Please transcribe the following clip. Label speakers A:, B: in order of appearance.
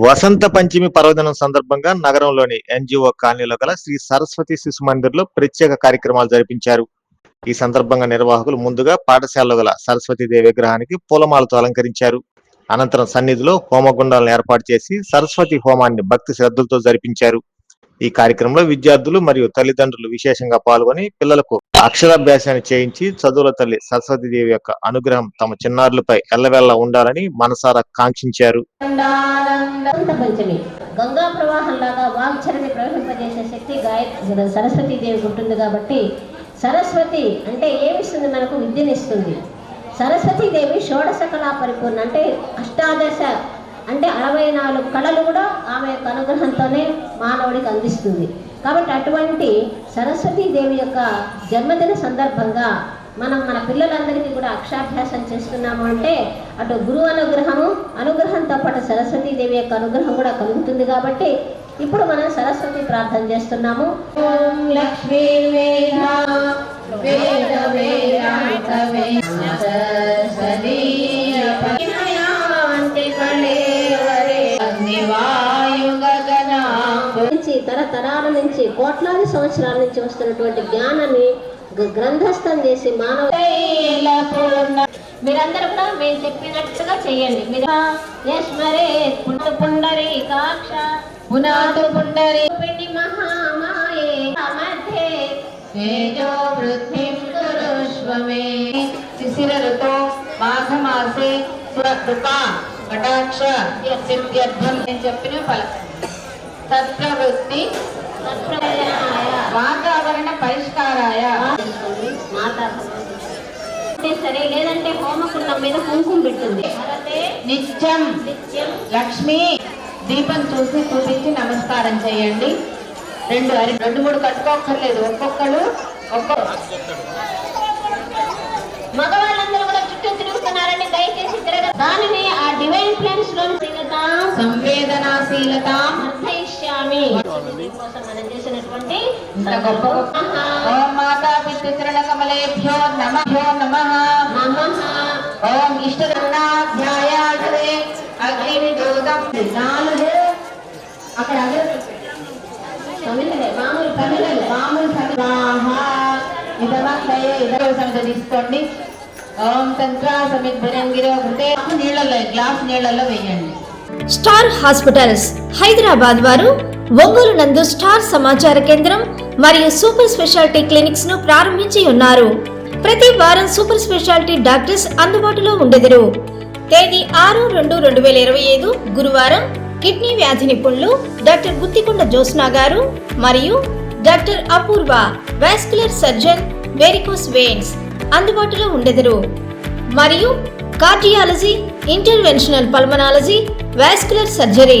A: వసంత పంచమి పర్వదినం సందర్భంగా నగరంలోని ఎన్జిఓ కాలనీలో గల శ్రీ సరస్వతి శిశు మందిర్లో ప్రత్యేక కార్యక్రమాలు జరిపించారు. ఈ సందర్భంగా నిర్వాహకులు ముందుగా పాఠశాలలో గల సరస్వతీదేవి విగ్రహానికి పూలమాలతో అలంకరించారు. అనంతరం సన్నిధిలో హోమగుండాలను ఏర్పాటు చేసి సరస్వతి హోమాన్ని భక్తి శ్రద్ధలతో జరిపించారు. ఈ కార్యక్రమంలో విద్యార్థులు మరియు తల్లిదండ్రులు విశేషంగా పాల్గొని పిల్లలకు అక్షరాభ్యాసాన్ని చేయించి చదువుల తల్లి సరస్వతీదేవి యొక్క అనుగ్రహం తమ చిన్నారులపై ఎల్లవెల్లా ఉండాలని మనసారా కాంక్షించారు.
B: గంగా ప్రవాహం లాగా ప్రవాహంలాగా ప్రవహింపజేసే శక్తి గాయత్రి సరస్వతీ దేవి ఉంటుంది కాబట్టి సరస్వతి అంటే ఏమిస్తుంది మనకు విద్యనిస్తుంది. సరస్వతీ దేవి షోడశ కళా పరిపూర్ణ అంటే అష్టాదశ అంటే అరవై నాలుగు కళలు కూడా ఆమె యొక్క అనుగ్రహంతోనే మానవుడికి అందిస్తుంది. కాబట్టి అటువంటి సరస్వతీ దేవి యొక్క జన్మదిన సందర్భంగా మనం మన పిల్లలందరికీ కూడా అక్షరాభ్యాసం చేస్తున్నాము అంటే అటు గురువు అనుగ్రహము అనుగ్రహంతో పాటు సరస్వతీ దేవి యొక్క అనుగ్రహం కూడా కలుగుతుంది కాబట్టి ఇప్పుడు మనం సరస్వతి ప్రార్థన చేస్తున్నాము. లక్ష్మీ సరస్వతీ. నుంచి తరతరాల నుంచి కోట్లాది సంవత్సరాల నుంచి వస్తున్నటువంటి జ్ఞానాన్ని గ్రంథస్థం చేసి మానవ మీరందరూ కూడా మేము చెప్పినట్టుగా చేయండి. పుండు పుండరి కాక్ష
C: పునాతు పుండరి.
B: పిండి మహామాయే మధ్యే
C: తేజో వృద్ధిం కురుష్వమే శిశిర ఋతో మాఘమాసే కృపా కటాక్ష సిద్ధ్యర్థం నేను చెప్పిన ఫలం.
B: తత్ప్రయాయ
C: వాతావరణ పరిష్కారాయ.
B: సరే లేదంటే హోమకుండం మీద కుంకుమ పెట్టింది.
C: నిత్యం. లక్ష్మి దీపం చూసి చూపించి నమస్కారం చేయండి. రెండు అరి రెండు మూడు కట్టుకోక్కర్లేదు. ఒక్కొక్కరు ఒక్కొక్క
B: మగవాళ్ళందరూ కూడా చుట్టూ తిరుగుతున్నారని దయచేసి తిరగ దానిని ఆ డివైన్ ప్లాన్స్లో
C: సంవేదనాశీలతాం.
B: కోసం మనం చేసినటువంటి
C: ఇంత గొప్ప గొప్ప ఓం మాతా పితృచరణ కమలేభ్యో నమభ్యో నమః.
B: నమః.
C: ఓం ఇష్టదన్నాధ్యాయాసే అగ్నిదూతం నాలుగు. అక్కడ అగ్రబత్తి
B: తమిళలే మామూలు
C: తమిళలు. మామూలు సమిధాహ ఇదవంతయే ఇదవ సమిత తీసుకోండి. ఓం తంత్ర సమిద్భిరంగిరో హృదయ నీళ్ళల్లో గ్లాస్ నీళ్ళల్లో వేయండి.
D: స్టార్ హాస్పిటల్స్ హైదరాబాద్ వారు ఒంగోలు నందు స్టార్ సమాచార కేంద్రం మరియు సూపర్ స్పెషాలిటీ క్లినిక్స్ను ప్రారంభించి ఉన్నారు. ప్రతి వారం సూపర్ స్పెషాలిటీ డాక్టర్స్ అందుబాటులో ఉండెదరు. తేదీ ఆరు రెండు రెండు వేల ఇరవై ఐదు గురువారం కిడ్నీ వ్యాధి నిపుణులు డాక్టర్ గుత్తికొండ జోస్నా గారు మరియు doctor Apoorva vascular surgeon varicose veins అందుబాటులో ఉండెదరు. మరియు cardiology interventional pulmonology vascular surgery